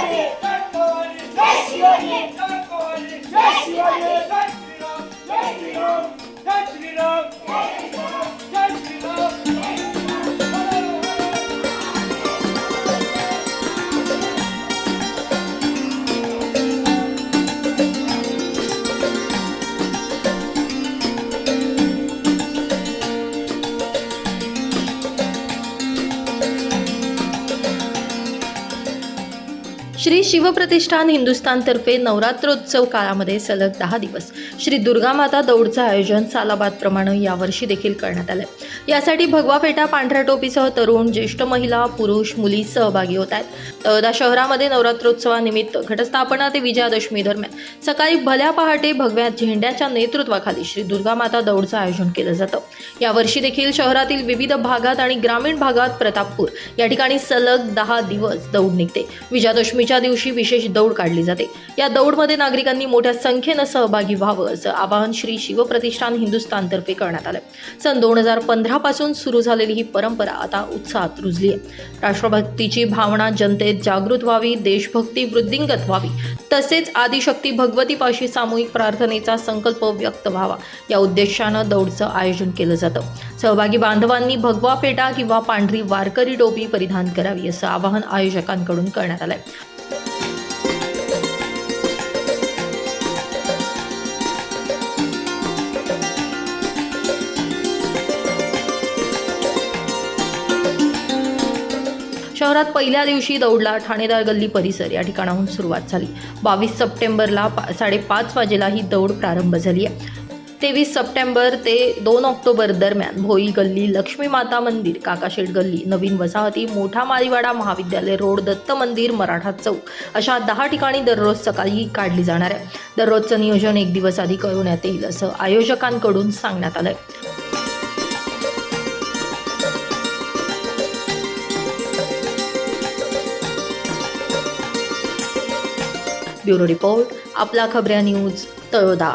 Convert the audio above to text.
Hare Shri Shivpratishthan हिंदुस्थानतर्फे नवरात्रोत्सव काळामध्ये सलग दहा दिवस. श्री दुर्गामाता दौडचं आयोजन सालाबादप्रमाणे यावर्षी देखील करण्यात आलं यासाठी भगवा फेटा पांढऱ्या टोपीसह तरुण ज्येष्ठ महिला पुरुष मुली सहभागी होत आहेत. तळदा शहरामध्ये नवरात्रोत्सवानिमित्त घटस्थापना ते विजयादशमी दरम्यान. सकाळी भल्या पहाटे भगव्या झेंड्याच्या नेतृत्वाखाली श्री दुर्गा माता दौडचं आयोजन केलं जातं. यावर्षी देखील शहरातील विविध भागात आणि ग्रामीण भागात प्रतापपूर या ठिकाणी सलग दहा दिवस दौड निघते. होळीच्या दिवशी विशेष दौड काढली जाते. या दौडमध्ये नागरिकांनी मोठ्या संख्येनं सहभागी व्हावं असं आवाहन श्री शिवप्रतिष्ठान हिंदुस्थानतर्फे करण्यात आलं. सन दोन हजार पंधरा पासून सुरू झालेली ही परंपरा आता उत्साहात रुजली आहे राष्ट्रभक्तीची भावना जनतेत जागृत व्हावी देशभक्ती वृद्धिंगत व्हावी. तसेच आदिशक्ती भगवतीपाशी सामूहिक प्रार्थनेचा संकल्प व्यक्त व्हावा. या उद्देशानं दौडचं आयोजन केलं जातं. सहभागी बांधवांनी भगवा फेटा किंवा पांढरी वारकरी टोपी परिधान करावी असं आवाहन आयोजकांकडून करण्यात आलंय. शहरात पहिल्या दिवशी दौडला ठाणेदार गल्ली परिसर या ठिकाणाहून सुरुवात झाली. बावीस सप्टेंबरला पा साडेपाच वाजेला ही दौड प्रारंभ झाली आहे. तेवीस सप्टेंबर ते दोन ऑक्टोबर दरम्यान भोई गल्ली लक्ष्मी माता मंदिर काकाशेठ गल्ली नवीन वसाहती मोठा माळीवाडा महाविद्यालय रोड दत्त मंदिर मराठा चौक अशा दहा ठिकाणी दररोज सकाळी काढली जाणार आहे. दररोजचं नियोजन एक दिवस आधी कळवण्यात येईल असं आयोजकांकडून सांगण्यात आलं आहे ब्युरो रिपोर्ट आपला खबऱ्या न्यूज तळोदा.